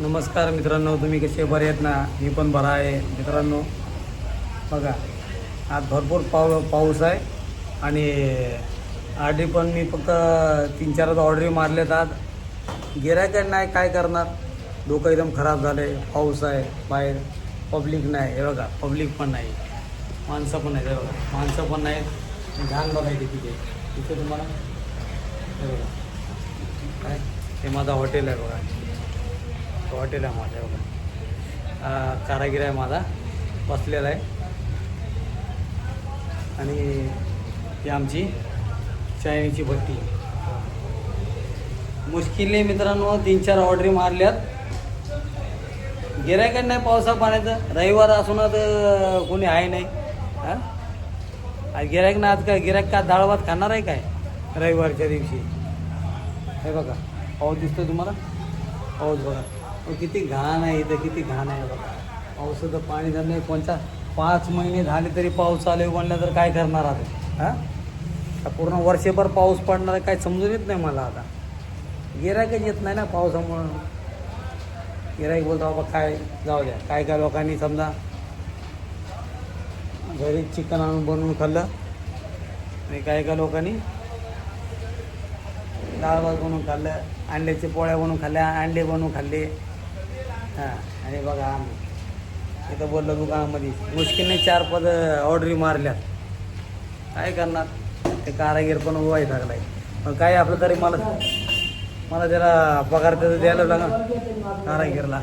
नमस्कार मित्रांनो तुम्ही कसे बरे आहेत ना? मी पण बरा आहे. मित्रांनो बघा आज भरपूर पाऊ पाऊस आहे आणि आधी पण मी फक्त तीन चार ऑर्डरी मारल्यात आज. गिरायकड नाही काय करणार? डोकं एकदम खराब झालं आहे पाऊस आहे बाहेर. पब्लिक नाही हे बघा पब्लिक पण नाही. माणसं पण नाही हे बघा. माणसं पण नाहीत. घाण बघायची तिथे. तिथे तुम्हाला हे बघा. काय? हे माझं हॉटेल आहे बघा. तो हॉटेल आहे माझ्या बघा. हा आहे माझा. बसलेला आहे. आणि ती आमची चायनीची भट्टी. मुश्किलने मित्रांनो तीन चार ऑर्डरी मारल्यात. गिरायकच नाही पावसा पाण्याचं? रविवार असून तर कोणी आहे नाही. हां? गिरायक ना आज काय? गिरायक का डाळ भात खाणार आहे काय? रविवारच्या दिवशी. हे बघा पाऊस दिसतो तुम्हाला? पाऊस बघा. किती घाण आहे इथं किती घाण आहे बघा. पावसाचं पाणी झालं नाही कोणता पाच महिने झाले तरी पाऊस चालू म्हणलं तर काय करणार आता? हां? पूर्ण वर्षभर पाऊस पडणार आहे काय समजून येत नाही मला आता. गिरायकच येत नाही ना पावसामुळं. गिरायक बोलतो बाबा काय जाऊ द्या. काय काय लोकांनी समजा घरी चिकन आणून बनवून खाल्लं आणि काय काय लोकांनी डाळ भात बनवून खाल्लं अंड्याचे पोळ्या बनवून खाल्ल्या अंडे बनवून खाल्ले. हां आणि बघा आम्ही. इथं बोललो दुकानामध्ये. मुश्किलने चार पद ऑर्डरी मारल्यात. काय करणार? ते कारागीर पण उभा आहे लागलाय. पण काय आपलं तरी मला मला त्याला पगार त्याचा द्यायला लागेल कारागीरला.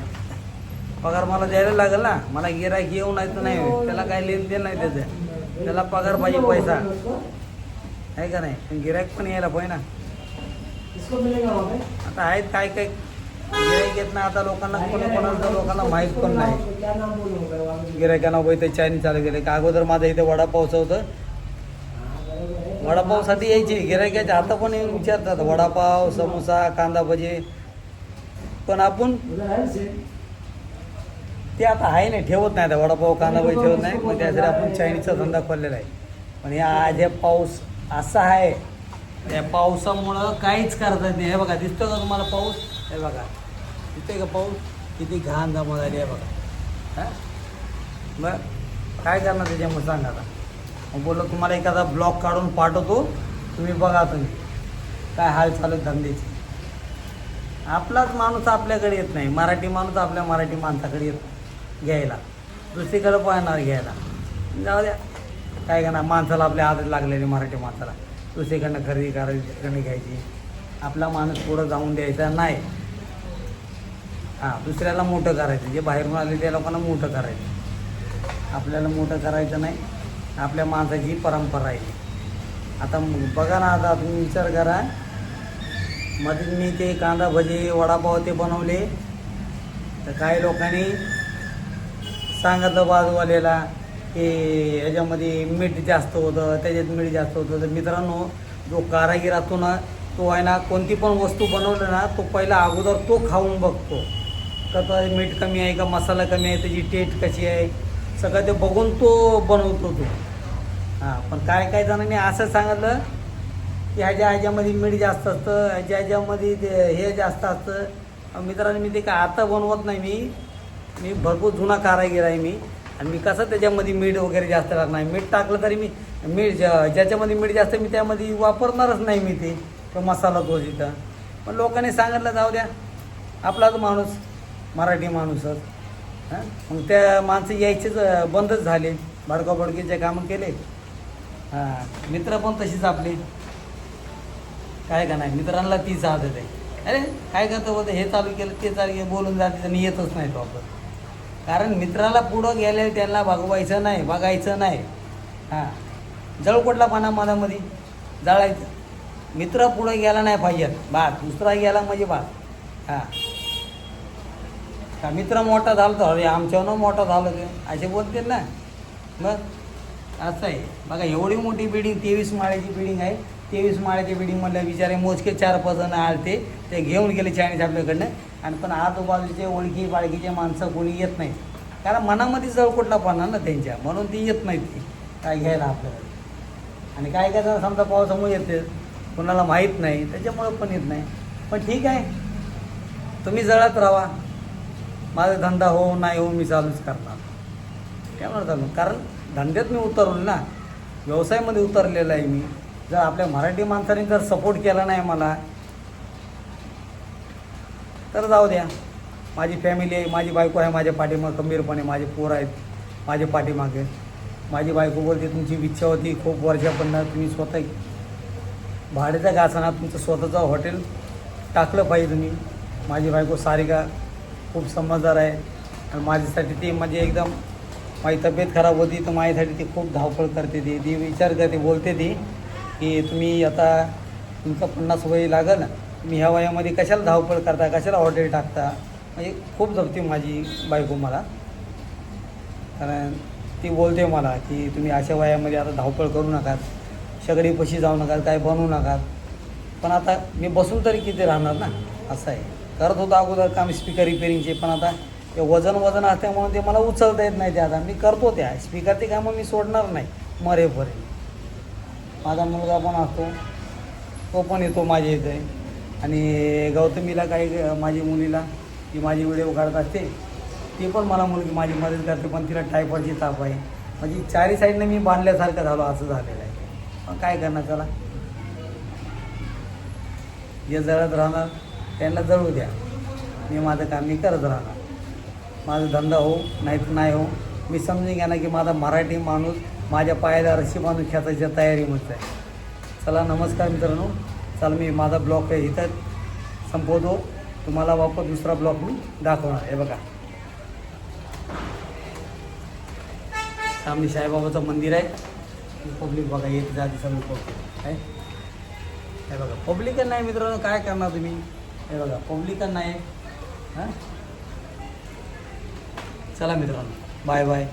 पगार मला द्यायला लागेल ना. मला गिरायक येऊ नाही तर नाही. त्याला काय लेन देण नाही त्याचं. त्याला पगार पाहिजे पैसा. आहे का नाही? पण गिरायक पण यायला पाहिजे ना. आता आहेत काय काय गिरायक येत नाही आता लोकांना कोणी कोणाला लोकांना माहीत पण नाही. गिरायकांना वय इथे चायनी चालू केले का अगोदर माझं इथे वडापावचं होतं. वडापावसाठी यायचे. गिरायकाचे आता पण येऊन विचारतात वडापाव समोसा कांदा भजी. पण आपण ते आता आहे नाही ठेवत नाही आता. वडापाव कांदा भजी ठेवत नाही. मग त्यासाठी आपण चायनीजचा धंदा खोललेला आहे. पण या आज हे पाऊस असा आहे. त्या पावसामुळं काहीच करता येत नाही. हे बघा दिसतो का तुम्हाला पाऊस? हे बघा. दिसतोय का पाऊस किती घाण जमा झाली आहे बघा. हां? मग काय करणार त्याच्यामुळे सांगा आता. मग बोललो तुम्हाला एखादा ब्लॉग काढून पाठवतो. तुम्ही बघा तुम्ही. काय हाल चालू धंदेचे? धंद्याची आपलाच माणूस आपल्याकडे येत नाही. मराठी माणूस आपल्या मराठी माणसाकडे येत घ्यायला. दुसरीकडे पाहणार घ्यायला. जाऊ द्या. काय करणार? माणसाला आपल्या आदर लागलेली मराठी माणसाला. दुसरीकडनं खरेदी करायची तिकडनं घ्यायची. आपला माणूस पुढं जाऊन द्यायचा नाही. हां दुसऱ्याला मोठं करायचं. जे बाहेरून आले त्या लोकांना मोठं करायचं. आपल्याला मोठं करायचं नाही. आपल्या माणसाची परंपरा आहे. आता बघा ना आता तुम्ही विचार करा. मध्ये मी ते कांदा भजी वडापाव ते बनवले. तर काही लोकांनी सांगितलं बाजूवाल्याला की ह्याच्यामध्ये मीठ जास्त होतं त्याच्यात मीठ जास्त होतं. तर मित्रांनो जो कारागीर असतो ना तो आहे ना कोणती पण वस्तू बनवलं ना तो पहिला अगोदर तो खाऊन बघतो. का तो मीठ कमी आहे का मसाला कमी आहे त्याची टेस्ट कशी आहे? सगळं ते बघून तो बनवतो तो. हां पण काय काय जणांनी असं सांगितलं की ह्याच्या ह्याच्यामध्ये मीठ जास्त असतं ह्याच्या ह्याच्यामध्ये ते हे जास्त असतं. मित्रांनो मी ते काय आता बनवत नाही मी. मी भरपूर जुना कारागीर आहे मी. आणि मी कसं त्याच्यामध्ये मीठ वगैरे जास्त टाकणार मीठ टाकलं तरी मी मीठ ज्या- ज्याच्यामध्ये मीठ जास्त मी त्यामध्ये वापरणारच नाही मी ते तो मसाला तो तिथं पण लोकांनी सांगितलं जाऊ द्या. आपलाच माणूस. मराठी माणूसच. हां? मग त्या माणसं यायचेच बंदच झाले. भडका भडकीचे कामं केले. हां मित्र पण तशीच आपले. काय का नाही मित्रांना तीच आदत आहे. अरे काय करतो बोलतो हे चालू केलं ते चालू केलं बोलून जाते आणि येतच नाही तो आपण कारण मित्राला पुढं गेले त्यांना भागवायचं नाही बघायचं नाही. हां. जळकोटला पाना मनामध्ये. जाळायचं. मित्र पुढं गेला नाही पाहिजे. बात दुसरा गेला म्हणजे बात हां. का मित्र मोठा झाला तर अरे आमच्यावरनं मोठा झालं ते. असे बोलतील ना. मग असं आहे. बघा एवढी मोठी बिल्डिंग तेवीस माळ्याची बिल्डिंग आहे. तेवीस माळ्याची बिल्डिंग म्हणलं बिचारे मोजके चार पाच जण आलते ते घेऊन गेले चायनीज आपल्याकडनं. आणि पण आजूबाजूचे ओळखी बाळखीचे माणसं कोणी येत नाही कारण मनामध्ये जळकोटला पाना ना त्यांच्या. म्हणून ती येत नाहीत ती. काय घ्यायला आपल्याकडे आणि काय काय जण समजा पावसामुळे येते कोणाला माहीत नाही. त्याच्यामुळं पण येत नाही. पण ठीक आहे. तुम्ही जळत राहा. माझा धंदा हो नाही हो मी चालूच करणार. त्यामुळे चालू कारण धंद्यात मी उतरलो ना व्यवसायामध्ये उतरलेला आहे मी. जर आपल्या मराठी माणसाने जर सपोर्ट केला नाही मला तर जाऊ द्या. माझी फॅमिली आहे माझी बायको आहे माझ्या पाठीमागे खंबीरपणे माझे पोर आहेत माझे पाठीमागे. माझी बायको बोलते तुमची इच्छा होती खूप वर्षापर्यंत तुम्ही स्वतः भाड्याच्या गासनात तुमचं स्वतःचं हॉटेल टाकलं पाहिजे तुम्ही. माझी बायको सारिका खूप समजदार आहे. आणि माझ्यासाठी ती म्हणजे एकदम माझी तब्येत खराब होती तर माझ्यासाठी ती खूप धावपळ करते ती. ती विचार करते बोलते ती की तुम्ही आता तुमचं पन्नास वय लागल तुम्ही ह्या वयामध्ये कशाला धावपळ करता कशाला हॉटेल टाकता? म्हणजे खूप जपते माझी बायको मला. कारण ती बोलते मला की तुम्ही अशा वयामध्ये आता धावपळ करू नका सगळीपाशी जाऊ नका काय बनवू नका पण आता मी बसून तरी किती राहणार ना? असं आहे. करत होतो अगोदर काम स्पीकर रिपेरिंगचे पण आता ते वजन वजन असल्यामुळे ते मला उचलता येत नाही ते आता. मी करतो त्या. स्पीकरचे कामं मी सोडणार नाही मरेपर्यंत. माझा मुलगा पण असतो. तो पण येतो माझ्या इथे. आणि गौतमीला काही माझी मुलीला ती माझी व्हिडिओ काढत असते. ती पण मला मुलगी माझी मदत करते पण तिला टायफॉइडची ताप आहे. म्हणजे चारी साईडनं मी बांधल्यासारखं झालो असं झालेलं आहे. पण काय करणार त्याला? जे जळत राहणार. त्यांना जळू द्या. मी माझं काम मी करत राहणार. माझा धंदा हो नाही तर नाही हो. मी समजून घ्या ना की माझा मराठी माणूस माझ्या पायाला रशी माणूस खेचायच्या तयारीमध्ये आहे. चला नमस्कार मित्रांनो. चला मी माझा ब्लॉग इथं संपवतो. तुम्हाला वापस दुसरा ब्लॉग मी दाखवणार आहे. बघा. सामने साईबाबाचं मंदिर आहे. पब्लिक बघा येत जाते सगळं पब्लिक आहे. हे बघा. पब्लिक नाही मित्रांनो काय करणार तुम्ही? हे बघा पब्लिक नाही. हां? चला मित्रांनो बाय बाय